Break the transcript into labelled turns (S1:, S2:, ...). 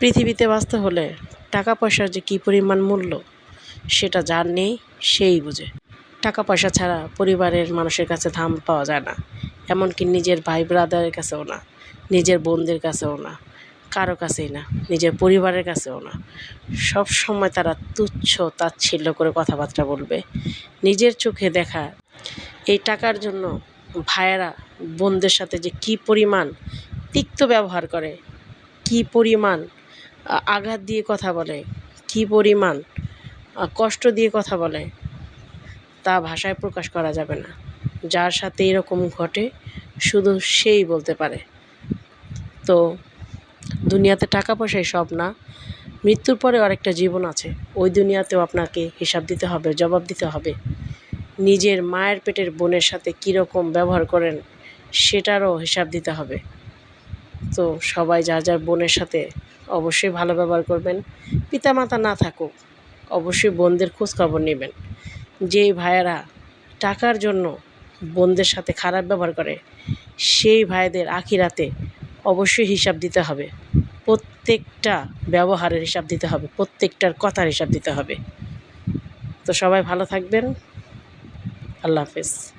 S1: পৃথিবীতে বাঁচতে হলে টাকা পয়সার যে কী পরিমাণ মূল্য, সেটা যার নেই, সেই বোঝে। টাকা পয়সা ছাড়া পরিবারের মানুষের কাছে ধাম পাওয়া যায় না। এমনকি নিজের ভাই ব্রাদারের কাছেও না, নিজের বোনদের কাছেও না, কারও কাছেই না, নিজের পরিবারের কাছেও না। সব সময় তারা তুচ্ছ, তাচ্ছিল্য করে কথাবার্তা বলবে। নিজের চোখে দেখা এই টাকার জন্য ভাইয়েরা বোনদের সাথে যে কী পরিমাণ তিক্ত ব্যবহার করে, কী পরিমাণ আঘাত দিয়ে কথা বলে। কী পরিমাণ কষ্ট দিয়ে কথা বলে, তা ভাষায় প্রকাশ করা যাবে না। যার সাথে এরকম ঘটে, শুধু সেই বলতে পারে। তো, দুনিয়াতে টাকা পয়সাই সব না, মৃত্যুর পরে আরেকটা জীবন আছে। ওই দুনিয়াতেও আপনাকে হিসাব দিতে হবে, জবাব দিতে হবে। নিজের মায়ের পেটের বোনের সাথে কীরকম ব্যবহার করেন, সেটারও হিসাব দিতে হবে। তো, সবাই যার যার বোনের সাথে অবশ্যই ভালো ব্যবহার করবেন। পিতামাতা না থাকুক, অবশ্যই বোনদের খোঁজখবর নেবেন। যেই ভাইয়েরা টাকার জন্য বোনদের সাথে খারাপ ব্যবহার করে, সেই ভাইদের আখিরাতে অবশ্যই হিসাব দিতে হবে। প্রত্যেকটা ব্যবহারের হিসাব দিতে হবে, প্রত্যেকটার কথার হিসাব দিতে হবে। তো সবাই ভালো থাকবেন। আল্লাহ হাফেজ।